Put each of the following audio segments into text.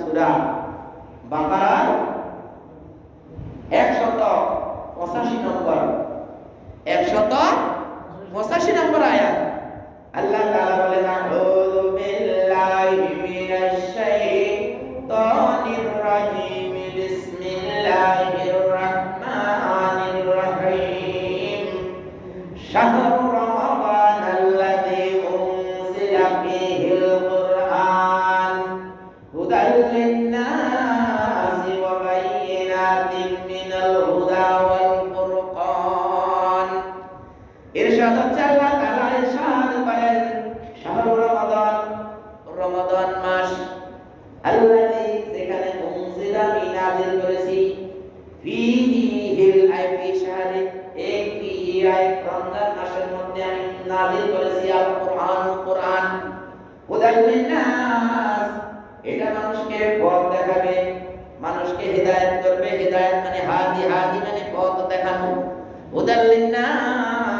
সূরা বাকারার একশত পঁচাশি নম্বর, একশত পঁচাশি নম্বর আয়াত। আল্লাহ তাআলা বলেন, আউযু বিল্লাহি মিনাশ শাইতানির রাজিম। বিসমিল্লাহির রাহমানির রাহিম। লিন-নাস, এটা মানুষকে পথ দেখাবে, মানুষকে হেদায়েত করবে। হেদায়েত মানে হাদি হাদি মানে পথ দেখানো। হুদাল লিন-নাস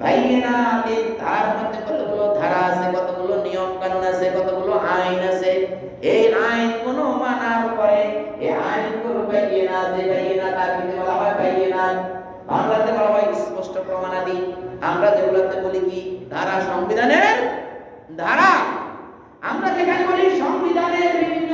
বাইনাতিন তার মধ্যে কতগুলো ধারা আছে, কতগুলো নিয়ম কানুন আছে, কতগুলো আইন আছে, এই আইন কোন মানার পরে, এই আইন কোন বাইনা যে বাইনা তার কিন্তু বলা হয় বাইনা। বাংলাতে বলা হয় স্পষ্ট প্রমাণাদি। আমরা যেগুলোতে বলি কি, ধারা সংবিধানের ধারা। আমরা যেখানে বলি সংবিধানের বিভিন্ন